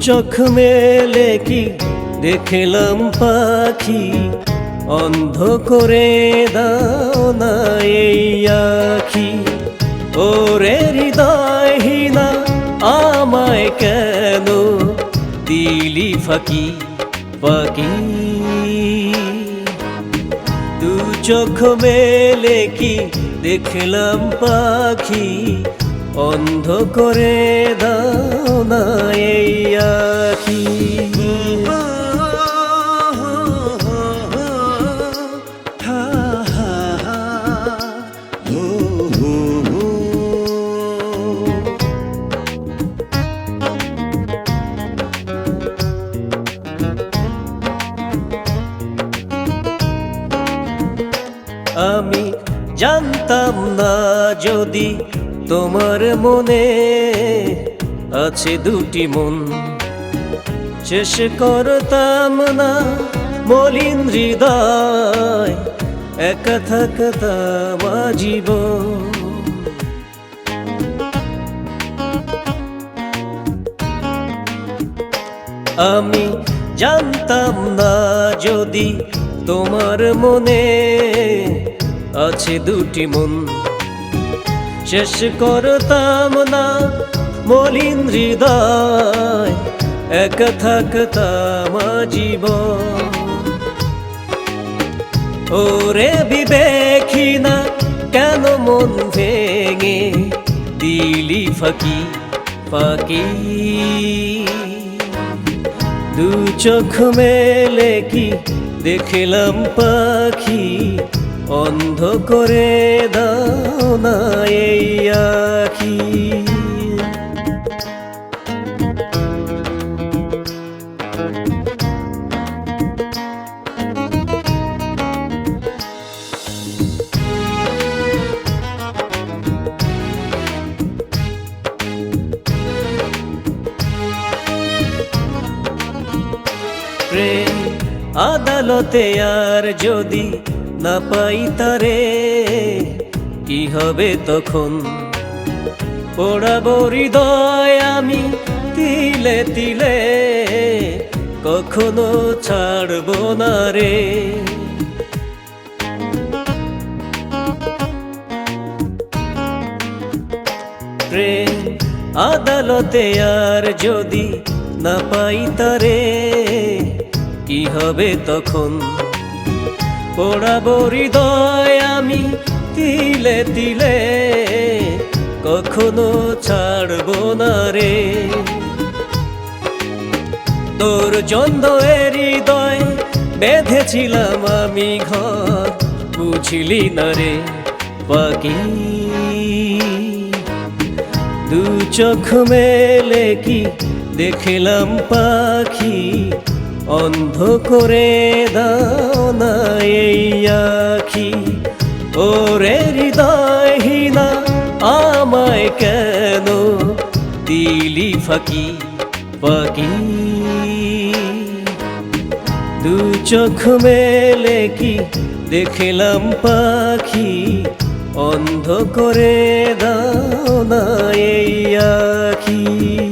চোখ মেলে কি? দেখলাম পাখি অন্ধ করে দাও না এই আখি। ওরে হৃদয়হীনা আমায় কেন দিলি ফাঁকি? পাকি দু চোখ মেলে কি? দেখলাম পাখি অন্ধ করে দাও না এই আখি। আমি জানতাম না যদি তোমার মনে আছে দুটি মন। শেষ করতাম না মলিন হৃদয়, একা থাকতাম জীবন আমি জানতাম না যদি তোমার মনে আছে দুটি মন। শেষ করতাম না মলিন হৃদয়, এক থাকতাম জীবন ওরে বিবেখী না, কেন মন ভেঙে দিলি ফাঁকি ফাঁকি? দু চোখ মেলে কি দেখলাম পাখি, অন্ধ করে দাও না এই আদালতে আর যদি না পাই তারে, কি হবে তখন? পোড়াবো হৃদয় আমি তিলে তিলে, কখনো ছাড়বো না রে। আদালতে আর যদি না পাই তারে কি হবে তখন? পোড়াবো হৃদয় আমি তিলে তিলে, কখনো ছাড়বো না রে। তোর জন্দ হৃদয় বেঁধেছিলাম আমি ঘর, বুঝলি না রে পাখি দু চোখ মেলে কি দেখলাম পাখি? অন্ধ করে দাও না এই আখি। ওরে হৃদয়হীনা, আমায় কেন দিলি ফাঁকি পাকি দু চোখ মেলে কি দেখলাম পাখি? অন্ধ করে দাও না এই আখি।